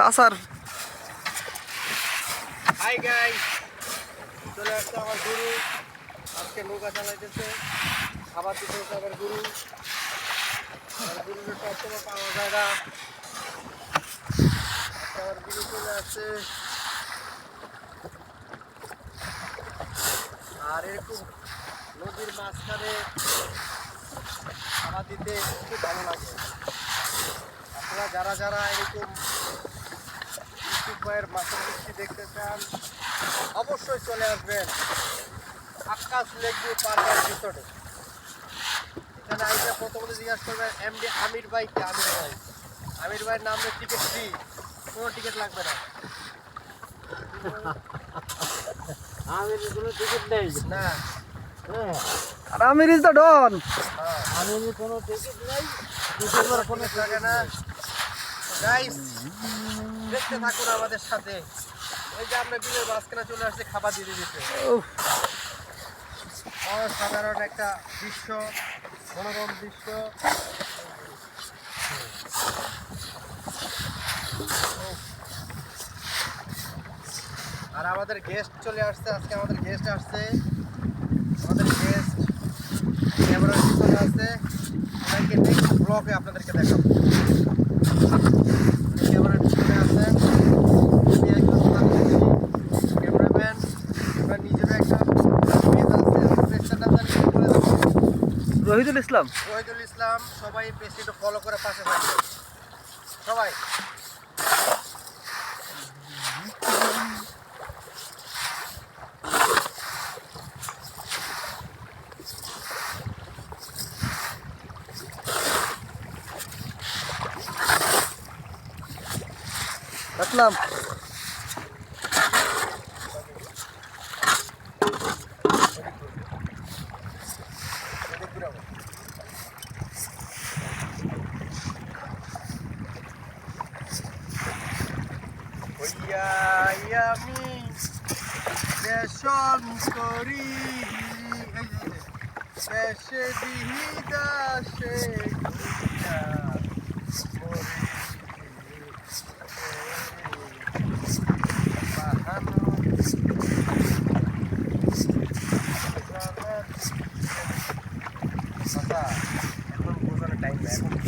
চাচার হাই গাই চলে আসছে আমার গুরু। আজকে নৌকা চালাইতেছে। খাবার দিতেছে আমার গুরু। গুরুর সবসময় পাওয়া যায় না। আমার গুরু চলে আসছে। আর এরকম নদীর মাঝখানে খাবার দিতে খুব ভালো লাগে। আপনারা যারা যারা এরকম ইউটিউব ভাইয়ের মাছের বৃষ্টি দেখতে চান অবশ্যই চলে আসবেন আকাশ লেকভিউ পার্কের ভিতরে। এখানে আইসা প্রথমে জিজ্ঞাসা করবেন এমডি আমির ভাই কে? আমির ভাই। আমির ভাইয়ের নামে টিকিট ফ্রি কোনো টিকিট লাগবে না। আমি কোনো টিকিট নেই। না। হ্যাঁ। আর আমির ইজ দ্য ডন হ্যাঁ। আমি কোনো টিকিট নেই ডিসেম্বর কোনো লাগে না। গাইস দেখতে থাকুন আমাদের সাথে। ওই যে আমরা বিলের মাঝখানে চলে আসছে খাবার দিতে। উফ, অসাধারণ একটা দৃশ্য মনোরম দৃশ্য। আর আমাদের গেস্ট চলে আসছে আজকে আমাদের গেস্ট আসছে। আমাদের গেস্ট ক্যামেরা চলে আসছে। ওনাকে নেক্সট ব্লগে আপনাদেরকে দেখাবো। রহিদুল ইসলাম? ওয়াহিদুল ইসলাম সবাই পেজটি ফলো করে পাশে থাকবে সবাই। আসলাম চাই আমি দেশন করি দেশে দিহি দাসে এখন বোঝানোর টাইম এখন